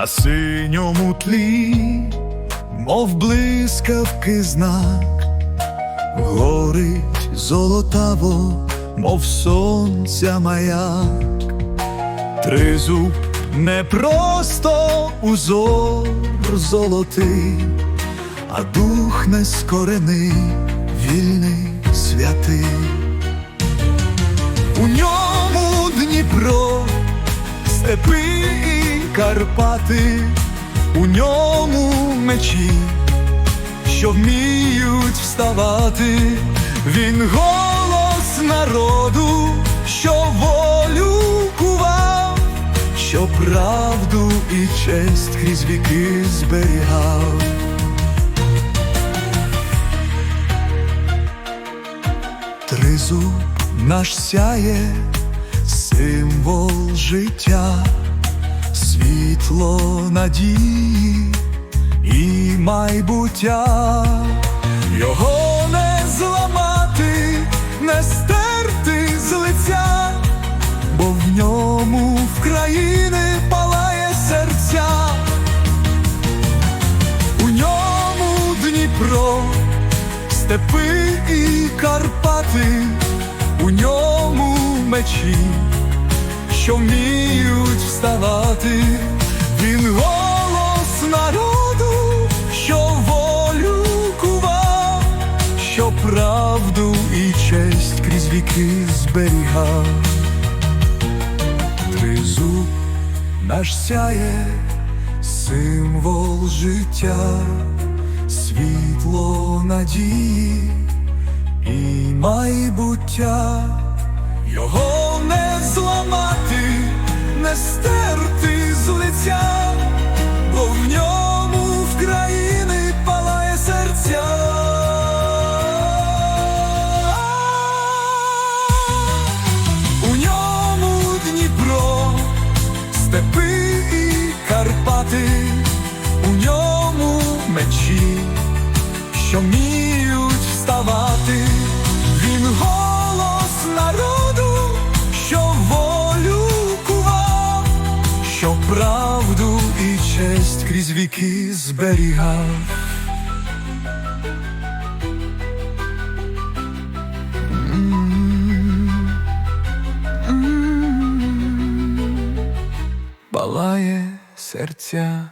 на синьому тлі, мов блискавки знак, горить золотаво, мов сонця маяк, тризуб не просто узор золотий, а дух нескорений, вільний святий. У ньому Дніпро, степи Карпати, у ньому мечі, що вміють вставати, він голос народу, що волю кував, що правду і честь крізь віки зберігав. Тризуб наш сяє, символ життя, світло надії і майбуття, його не зламати, не стерти з лиця, бо в ньому в країни палає серця, у ньому Дніпро степи і Карпати, у ньому мечі, що вміють вставати, він голос народу, що волю кував, що правду і честь крізь віки зберігав. Тризуб наш сяє, символ життя світло надії і майбуття, його не стерти з лиця, бо в ньому в країни палає серця. У ньому Дніпро, степи і Карпати, у ньому мечі, що вміють правду і честь крізь віки зберігав. Палає серця.